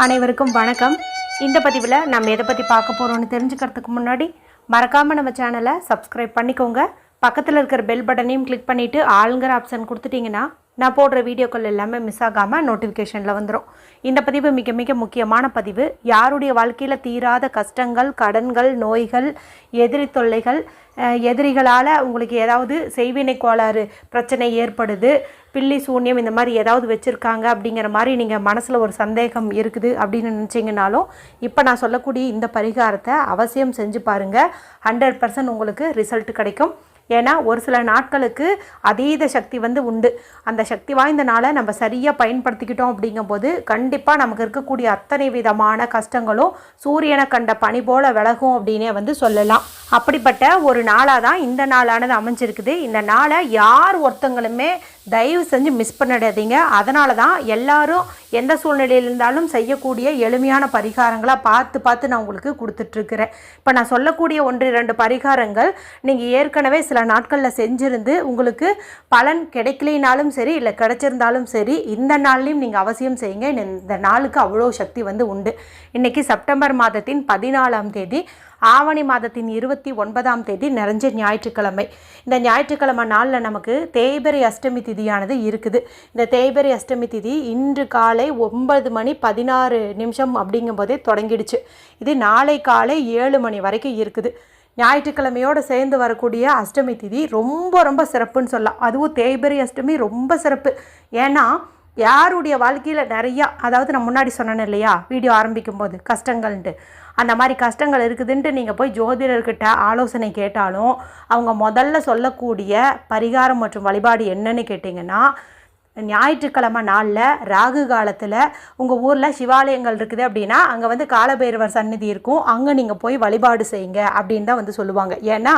அனைவருக்கும் வணக்கம். இந்த பதிவில் நம்ம எதை பற்றி பார்க்க போகிறோம்னு தெரிஞ்சுக்கிறதுக்கு முன்னாடி மறக்காமல் நம்ம சேனலை சப்ஸ்கிரைப் பண்ணிக்கோங்க. பக்கத்தில் இருக்கிற பெல் பட்டனையும் கிளிக் பண்ணிவிட்டு ஆளுங்கிற ஆப்ஷன் கொடுத்துட்டிங்கன்னா நான் போடுற வீடியோக்கள் எல்லாமே மிஸ் ஆகாமல் நோட்டிஃபிகேஷனில் வந்துடும் இந்த பதிவு மிக மிக முக்கியமான பதிவு. யாருடைய வாழ்க்கையில் தீராத கஷ்டங்கள் கடன்கள் நோய்கள் எதிரி தொல்லைகள் எதிரிகளால் உங்களுக்கு ஏதாவது செய்வினை கோளாறு பிரச்சனை ஏற்படுது பில்லி சூன்யம் இந்த மாதிரி ஏதாவது வச்சுருக்காங்க அப்படிங்கிற மாதிரி நீங்கள் மனசில் ஒரு சந்தேகம் இருக்குது அப்படின்னு நினச்சிங்கனாலும் இப்போ நான் சொல்லக்கூடிய இந்த பரிகாரத்தை அவசியம் செஞ்சு பாருங்கள் ஹண்ட்ரட் பர்சன்ட் உங்களுக்கு ரிசல்ட் கிடைக்கும். ஏன்னா ஒரு சில நாட்களுக்கு அதீத சக்தி வந்து உண்டு. அந்த சக்தி வாய்ந்த நாளை நம்ம சரியாக பயன்படுத்திக்கிட்டோம் அப்படிங்கும்போது கண்டிப்பாக நமக்கு இருக்கக்கூடிய அத்தனை விதமான கஷ்டங்களும் சூரியனை கண்ட பனி போல் விலகும் அப்படின்னே வந்து சொல்லலாம். அப்படிப்பட்ட ஒரு நாளாக தான் இந்த நாளானது அமைஞ்சிருக்குது. இந்த நாளை யார் ஒருத்தங்களுமே தயவு செஞ்சு மிஸ் பண்ணிடாதீங்க அதனால தான் எல்லாரும் எந்த சூழ்நிலையில் இருந்தாலும் செய்யக்கூடிய எளிமையான பரிகாரங்களாக பார்த்து பார்த்து நான் உங்களுக்கு கொடுத்துட்ருக்கிறேன். இப்போ நான் சொல்லக்கூடிய ஒன்று இரண்டு பரிகாரங்கள் நீங்கள் ஏற்கனவே சில நாட்களில் செஞ்சிருந்து உங்களுக்கு பலன் கிடைக்கலினாலும் சரி இல்லை கிடைச்சிருந்தாலும் சரி இந்த நாள்லையும் நீங்கள் அவசியம் செய்யுங்க. இந்த நாளுக்கு அவ்வளோ சக்தி வந்து உண்டு. இன்றைக்கி செப்டம்பர் மாதத்தின் பதினாலாம் தேதி ஆவணி மாதத்தின் இருபத்தி ஒன்பதாம் தேதி நிறைஞ்ச ஞாயிற்றுக்கிழமை. இந்த ஞாயிற்றுக்கிழமை நாளில் நமக்கு தேய்பிரை அஷ்டமி திதியானது இருக்குது. இந்த தேய்பிரை அஷ்டமி திதி இன்று காலை ஒன்பது மணி பதினாறு நிமிஷம் அப்படிங்கும்போதே தொடங்கிடுச்சு. இது நாளை காலை ஏழு மணி வரைக்கும் இருக்குது. ஞாயிற்றுக்கிழமையோடு சேர்ந்து வரக்கூடிய அஷ்டமி திதி ரொம்ப ரொம்ப சிறப்புன்னு சொல்லலாம். அதுவும் தேய்பிரை அஷ்டமி ரொம்ப சிறப்பு. ஏன்னா யாருடைய வாழ்க்கையில் நிறையா அதாவது நான் முன்னாடி சொன்னேன் இல்லையா வீடியோ ஆரம்பிக்கும் போது கஷ்டங்கள்ன்ட்டு. அந்த மாதிரி கஷ்டங்கள் இருக்குதுன்ட்டு நீங்கள் போய் ஜோதிடர்கிட்ட ஆலோசனை கேட்டாலும் அவங்க முதல்ல சொல்லக்கூடிய பரிகாரம் மற்றும் வழிபாடு என்னன்னு கேட்டிங்கன்னா ஞாயிற்றுக்கிழமை நாளில் ராகு காலத்தில் உங்கள் ஊரில் சிவாலயங்கள் இருக்குது அப்படின்னா அங்கே வந்து காலபைரவர் சந்நிதி இருக்கும். அங்கே நீங்கள் போய் வழிபாடு செய்யுங்க அப்படின்னு தான் வந்து சொல்லுவாங்க. ஏன்னா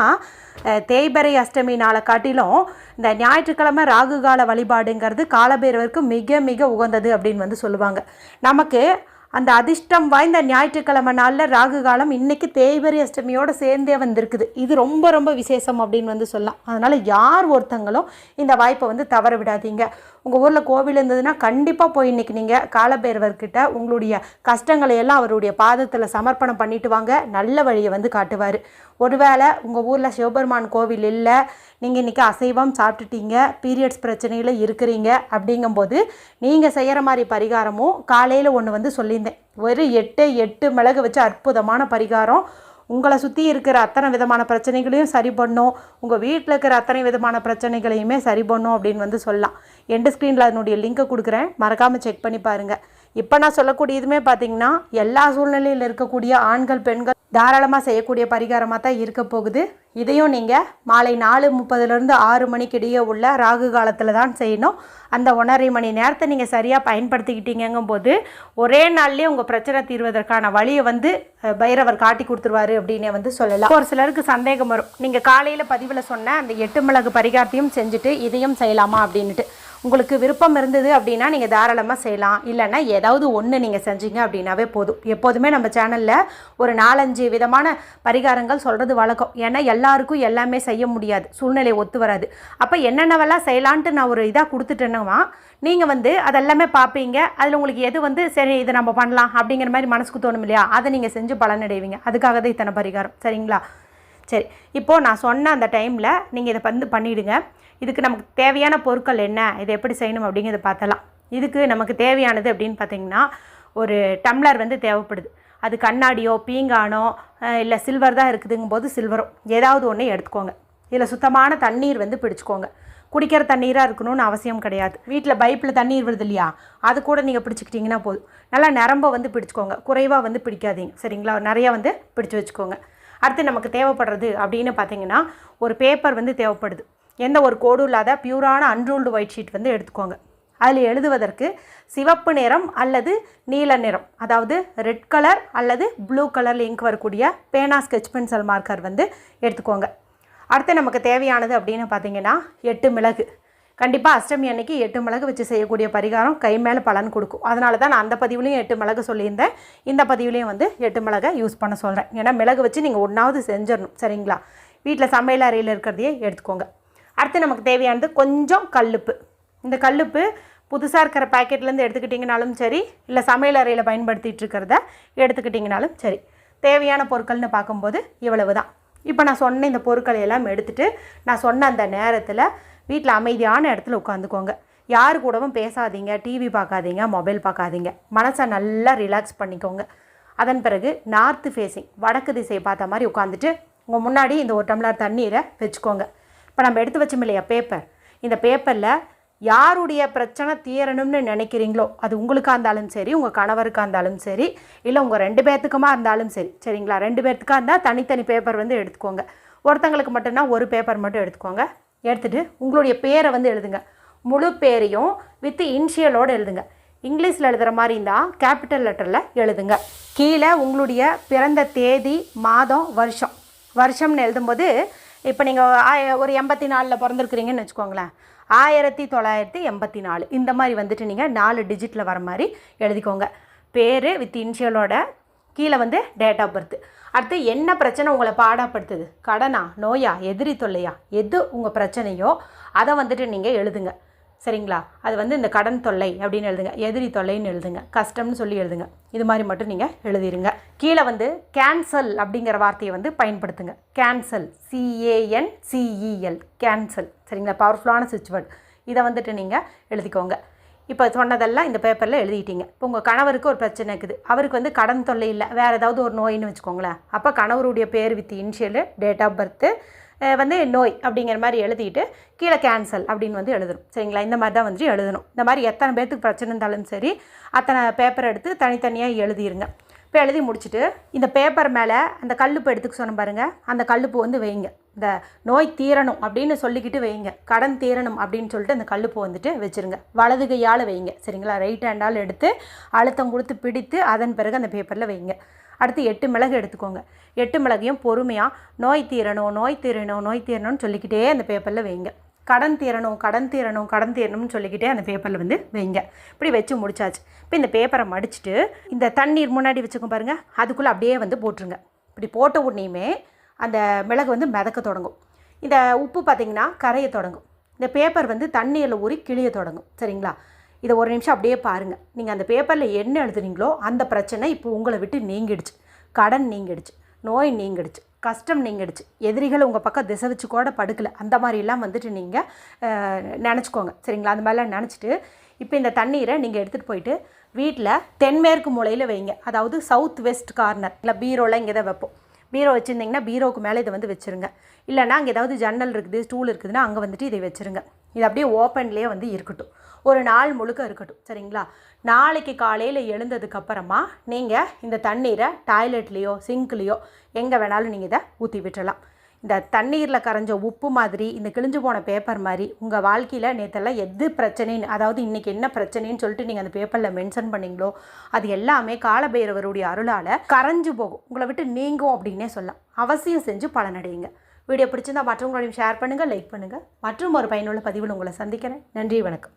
தேய்பரை அஷ்டமி நாளை காட்டிலும் இந்த ஞாயிற்றுக்கிழமை ராகு கால வழிபாடுங்கிறது காலபைரவருக்கு மிக மிக உகந்தது அப்படின்னு வந்து சொல்லுவாங்க. நமக்கு அந்த அதிர்ஷ்டம் வாய்ந்த ஞாயிற்றுக்கிழமை நாளில் ராகு காலம் இன்னைக்கு தேய்பிறை அஷ்டமியோடு சேர்ந்தே வந்திருக்குது. இது ரொம்ப ரொம்ப விசேஷம் அப்படின்னு வந்து சொல்லலாம். அதனால் யார் ஒருத்தங்களும் இந்த வாய்ப்பை வந்து தவற விடாதீங்க. உங்கள் ஊரில் கோவில் இருந்ததுன்னா கண்டிப்பாக போய் இன்னைக்கு நீங்கள் காலபைரவர்கிட்ட உங்களுடைய கஷ்டங்களை எல்லாம் அவருடைய பாதத்தில் சமர்ப்பணம் பண்ணிட்டு வாங்க. நல்ல வழியை வந்து காட்டுவார். ஒருவேளை உங்கள் ஊரில் சிவபெருமான் கோவில் இல்லை நீங்கள் இன்றைக்கி அசைவம் சாப்பிட்டுட்டீங்க பீரியட்ஸ் பிரச்சனையில் இருக்கிறீங்க அப்படிங்கும்போது நீங்கள் செய்கிற மாதிரி பரிகாரமும் காலையில் ஒன்று வந்து சொல்லியிருந்தேன். ஒரு எட்டு எட்டு மிளகு வச்சு அற்புதமான பரிகாரம். உங்களை சுற்றி இருக்கிற அத்தனை விதமான பிரச்சனைகளையும் சரி பண்ணும். உங்கள் வீட்டில் இருக்கிற அத்தனை விதமான பிரச்சனைகளையுமே சரி பண்ணும் அப்படின்னு வந்து சொல்லலாம். எண்டு ஸ்க்ரீனில் அதனுடைய லிங்கை கொடுக்குறேன். மறக்காமல் செக் பண்ணி பாருங்கள் இப்போ நான் சொல்லக்கூடியதுமே பார்த்தீங்கன்னா எல்லா சூழ்நிலையில் இருக்கக்கூடிய ஆண்கள் பெண்கள் தாராளமாக செய்யக்கூடிய பரிகாரமாக தான் இருக்க போகுது. இதையும் நீங்கள் மாலை நாலு முப்பதுலேருந்து ஆறு மணிக்கு இடையே உள்ள ராகு காலத்தில் தான் செய்யணும். அந்த ஒன்றரை மணி நேரத்தை நீங்கள் சரியாக பயன்படுத்திக்கிட்டீங்கங்கும் போது ஒரே நாள்லேயே உங்கள் பிரச்சனை தீர்வதற்கான வழியை வந்து பைரவர் காட்டி கொடுத்துருவாரு அப்படின்னே வந்து சொல்லலாம். ஒரு சிலருக்கு சந்தேகம் வரும். நீங்கள் காலையில் பதிவில் சொன்ன அந்த எட்டு மிளகு பரிகாரத்தையும் செஞ்சுட்டு இதையும் செய்யலாமா அப்படின்ட்டு உங்களுக்கு விருப்பம் இருந்தது அப்படின்னா நீங்கள் தாராளமாக செய்யலாம். இல்லைன்னா ஏதாவது ஒன்று நீங்கள் செஞ்சீங்க அப்படின்னாவே போதும். எப்போதுமே நம்ம சேனலில் ஒரு நாலஞ்சு விதமான பரிகாரங்கள் சொல்கிறது வழக்கம். ஏன்னா எல்லாருக்கும் எல்லாமே செய்ய முடியாது. சூழ்நிலை ஒத்து வராது. அப்போ என்னென்னவெல்லாம் செய்யலான்ட்டு நான் ஒரு இதாக கொடுத்துட்டேன்னா நீங்கள் வந்து அதெல்லாமே பார்ப்பீங்க அதில் உங்களுக்கு எது வந்து சரி இதை நம்ம பண்ணலாம் அப்படிங்கிற மாதிரி மனசுக்கு தோணும் இல்லையா? அதை நீங்கள் செஞ்சு பலனடைவீங்க. அதுக்காக தான் இத்தனை பரிகாரம். சரிங்களா? சரி இப்போது நான் சொன்ன அந்த டைமில் நீங்கள் இதை வந்து பண்ணிவிடுங்க இதுக்கு நமக்கு தேவையான பொருட்கள் என்ன இதை எப்படி செய்யணும் அப்படிங்கிறத பார்த்தலாம் இதுக்கு நமக்கு தேவையானது அப்படின்னு பார்த்தீங்கன்னா ஒரு டம்ளர் வந்து தேவைப்படுது. அது கண்ணாடியோ பீங்கானோ இல்லை சில்வர் தான் இருக்குதுங்கும் போது சில்வரோ ஏதாவது ஒன்று எடுத்துக்கோங்க. இதில் சுத்தமான தண்ணீர் வந்து பிடிச்சிக்கோங்க. குடிக்கிற தண்ணீராக இருக்கணும்னு அவசியம் கிடையாது. வீட்டில் பைப்பில் தண்ணீர் வருது இல்லையா அது கூட நீங்கள் பிடிச்சிக்கிட்டிங்கன்னா போதும். நல்லா நிரம்ப வந்து பிடிச்சிக்கோங்க. குறைவாக வந்து பிடிக்காதீங்க. சரிங்களா? நிறையா வந்து பிடிச்சி வச்சுக்கோங்க. அடுத்து நமக்கு தேவைப்படுறது அப்படின்னு பார்த்தீங்கன்னா ஒரு பேப்பர் வந்து தேவைப்படுது. எந்த ஒரு கோடும் இல்லாத பியூரான அன்ரூல்டு ஒயிட் ஷீட் வந்து எடுத்துக்கோங்க. அதில் எழுதுவதற்கு சிவப்பு நிறம் அல்லது நீல நிறம் அதாவது ரெட் கலர் அல்லது ப்ளூ கலரில் இங்க் வரக்கூடிய பேனா ஸ்கெச் பென்சில் மார்க்கர் வந்து எடுத்துக்கோங்க. அடுத்து நமக்கு தேவையானது அப்படின்னு பார்த்தீங்கன்னா எட்டு மிளகு. கண்டிப்பாக அஷ்டமி அன்னைக்கு எட்டு மிளகு வச்சு செய்யக்கூடிய பரிகாரம் கை மேலே பலன் கொடுக்கும். அதனால தான் நான் அந்த பதிவுலையும் எட்டு மிளகு சொல்லியிருந்தேன். இந்த பதிவுலையும் வந்து எட்டு மிளகை யூஸ் பண்ண சொல்கிறேன் ஏன்னா மிளகு வச்சு நீங்கள் ஒன்றாவது செஞ்சிடணும். சரிங்களா? வீட்டில் சமையல் அறையில் இருக்கிறதையே எடுத்துக்கோங்க. அடுத்து நமக்கு தேவையானது கொஞ்சம் கல்லுப்பு. இந்த கல்லுப்பு புதுசாக இருக்கிற பேக்கெட்லேருந்து எடுத்துக்கிட்டிங்கனாலும் சரி இல்லை சமையல் அறையில் பயன்படுத்திகிட்டு இருக்கிறத எடுத்துக்கிட்டிங்கனாலும் சரி தேவையான பொருட்கள்னு பார்க்கும்போது இவ்வளவு தான் இப்போ நான் சொன்ன இந்த பொருட்களை எல்லாம் எடுத்துகிட்டு நான் சொன்ன அந்த நேரத்தில் வீட்டில் அமைதியான இடத்துல உட்காந்துக்கோங்க. யார் கூடவும் பேசாதீங்க டிவி பார்க்காதீங்க மொபைல் பார்க்காதீங்க. மனசை நல்லா ரிலாக்ஸ் பண்ணிக்கோங்க. அதன் பிறகு நார்த்து ஃபேஸிங் வடக்கு திசையை பார்த்த மாதிரி உட்காந்துட்டு உங்கள் முன்னாடி இந்த ஒரு டம்ளர் தண்ணீரை வச்சுக்கோங்க. இப்போ நம்ம எடுத்து வச்சோம் இல்லையா பேப்பர் இந்த பேப்பரில் யாருடைய பிரச்சனை தீரணும்னு நினைக்கிறீங்களோ அது உங்களுக்காக இருந்தாலும் சரி உங்கள் கணவருக்காக இருந்தாலும் சரி இல்லை உங்கள் ரெண்டு பேர்த்துக்குமா இருந்தாலும் சரி சரிங்களா? ரெண்டு பேர்த்துக்காக இருந்தால் தனித்தனி பேப்பர் வந்து எடுத்துக்கோங்க. ஒருத்தங்களுக்கு மட்டும்னா ஒரு பேப்பர் மட்டும் எடுத்துக்கோங்க. எடுத்துகிட்டு உங்களுடைய பேரை வந்து எழுதுங்க. முழு பேரையும் வித் இன்ஷியலோடு எழுதுங்க. இங்கிலீஷில் எழுதுகிற மாதிரி இருந்தால் கேபிட்டல் லெட்டரில் எழுதுங்க. கீழே உங்களுடைய பிறந்த தேதி மாதம் வருஷம். வருஷம்னு எழுதும்போது இப்போ நீங்கள் ஒரு எண்பத்தி நாலில் பிறந்திருக்கிறீங்கன்னு வச்சுக்கோங்களேன். ஆயிரத்தி தொள்ளாயிரத்தி எண்பத்தி நாலு இந்த மாதிரி வந்துட்டு நீங்கள் நாலு டிஜிட்டில் வர மாதிரி எழுதிக்கோங்க. பேர் வித் இன்ஷியலோட கீழே வந்து டேட் ஆஃப் பர்த் அடுத்து என்ன பிரச்சனை உங்களை பாடப்படுத்துது? கடனா? நோயா? எதிரி தொல்லையா? எது உங்கள் பிரச்சனையோ அதை வந்துட்டு நீங்கள் எழுதுங்க. சரிங்களா? அது வந்து இந்த கடன் தொல்லை அப்படின்னு எழுதுங்க. எதிரி தொல்லைன்னு எழுதுங்க. கஷ்டம்னு சொல்லி எழுதுங்க. இது மாதிரி மட்டும் நீங்கள் எழுதிருங்க. கீழே வந்து கேன்சல் அப்படிங்கிற வார்த்தையை வந்து பயன்படுத்துங்க. கேன்சல் சிஏஎன் சிஇஎல் கேன்சல் சரிங்களா? பவர்ஃபுல்லான சுவிட்ச் வேர்டு இதை வந்துட்டு நீங்கள் எழுதிக்கோங்க. இப்போ சொன்னதெல்லாம் இந்த பேப்பரில் எழுதிட்டீங்க. இப்போ உங்கள் கணவருக்கு ஒரு பிரச்சனை இருக்குது. அவருக்கு வந்து கடன் தொல்லை இல்லை. வேறு ஏதாவது ஒரு நோயின்னு வச்சுக்கோங்களேன். அப்போ கணவருடைய பேர் with initial date of birth வந்து நோய் அப்படிங்கிற மாதிரி எழுதிட்டு கீழே கேன்சல் அப்படின்னு வந்து எழுதணும். சரிங்களா? இந்த மாதிரி தான் வந்து எழுதணும். இந்த மாதிரி எத்தனை பேர்த்துக்கு பிரச்சனை இருந்தாலும் சரி அத்தனை பேப்பர் எடுத்து தனித்தனியாக எழுதிருங்க. இப்போ எழுதி முடிச்சுட்டு இந்த பேப்பர் மேலே அந்த கல்லுப்பு எடுத்துக்க சொன்ன பாருங்கள் அந்த கல்லுப்பு வந்து வைங்க. இந்த நோய் தீரணும் அப்படின்னு சொல்லிக்கிட்டு வைங்க. கடன் தீரணும் அப்படின்னு சொல்லிட்டு அந்த கல்லுப்பு வந்துட்டு வச்சுருங்க. வலது கையால் வைங்க. சரிங்களா? ரைட் ஹேண்டால் எடுத்து அழுத்தம் கொடுத்து பிடித்து அதன் பிறகு அந்த பேப்பரில் வைங்க. அடுத்து எட்டு மிளகு எடுத்துக்கோங்க. எட்டு மிளகையும் பொறுமையாக நோய் தீரணும் நோய் தீரணும் நோய் தீரணும்னு சொல்லிக்கிட்டே அந்த பேப்பரில் வைங்க. கடன் தீரணும் கடன் தீரணும் கடன் தீரணும்னு சொல்லிக்கிட்டே அந்த பேப்பரில் வந்து வைங்க. இப்படி வச்சு முடிச்சாச்சு. இப்போ இந்த பேப்பரை மடிச்சுட்டு இந்த தண்ணீர் முன்னாடி வச்சுக்கோ பாருங்கள் அதுக்குள்ளே அப்படியே வந்து போட்டுருங்க. இப்படி போட்ட உடனேயுமே அந்த மிளகு வந்து மிதக்க தொடங்கும். இந்த உப்பு பார்த்திங்கன்னா கரைய தொடங்கும். இந்த பேப்பர் வந்து தண்ணியில் ஊறி கிழிய தொடங்கும். சரிங்களா? இதை ஒரு நிமிஷம் அப்படியே பாருங்கள் நீங்கள் அந்த பேப்பரில் என்ன எழுதுனீங்களோ அந்த பிரச்சனை இப்போ உங்களை விட்டு நீங்கிடுச்சு. கடன் நீங்கிடுச்சு. நோய் நீங்கிடுச்சு. கஷ்டம் நீங்கிடுச்சு. எதிரிகள் உங்கள் பக்கம் திசை வச்சு கூட படுக்கலை. அந்த மாதிரிலாம் வந்துட்டு நீங்கள் நினச்சிக்கோங்க. சரிங்களா? அந்த மாதிரிலாம் நினச்சிட்டு இப்போ இந்த தண்ணீரை நீங்கள் எடுத்துகிட்டு போயிட்டு வீட்டில் தென்மேற்கு மூலையில் வைங்க. அதாவது சவுத் வெஸ்ட் கார்னர் இல்லை பீரோவில் இங்கே தான் வைப்போம். பீரோ வச்சுருந்தீங்கன்னா பீரோவுக்கு மேலே இதை வந்து வச்சுருங்க. இல்லைனா அங்கே ஏதாவது ஜன்னல் இருக்குது ஸ்டூல் இருக்குதுன்னா அங்கே வந்துட்டு இதை வச்சுருங்க. இது அப்படியே ஓப்பன்லேயே வந்து இருக்கட்டும். ஒரு நாள் முழுக்க இருக்கட்டும். சரிங்களா? நாளைக்கு காலையில் எழுந்ததுக்கப்புறமா நீங்கள் இந்த தண்ணீரை டாய்லெட்லேயோ சிங்க்லேயோ எங்கே வேணாலும் நீங்கள் இதை ஊற்றி விட்டுறலாம். இந்த தண்ணீரில் கரைஞ்ச உப்பு மாதிரி இந்த கிழிஞ்சு போன பேப்பர் மாதிரி உங்கள் வாழ்க்கையில் நேற்றெல்லாம் எது பிரச்சனைன்னு அதாவது இன்றைக்கி என்ன பிரச்சனைன்னு சொல்லிட்டு நீங்கள் அந்த பேப்பரில் மென்ஷன் பண்ணீங்களோ அது எல்லாமே காலபைரவருடைய அருளால் கரைஞ்சு போகும். உங்களை விட்டு நீங்கும் அப்படின்னே சொல்லலாம். அவசியம் செஞ்சு பலனடையுங்க வீடியோ பிடிச்சிருந்தா மற்றவங்களோடையும் ஷேர் பண்ணுங்கள் லைக் பண்ணுங்கள் மற்றும் ஒரு பயனுள்ள பதிவில் உங்களை சந்திக்கிறேன். நன்றி வணக்கம்.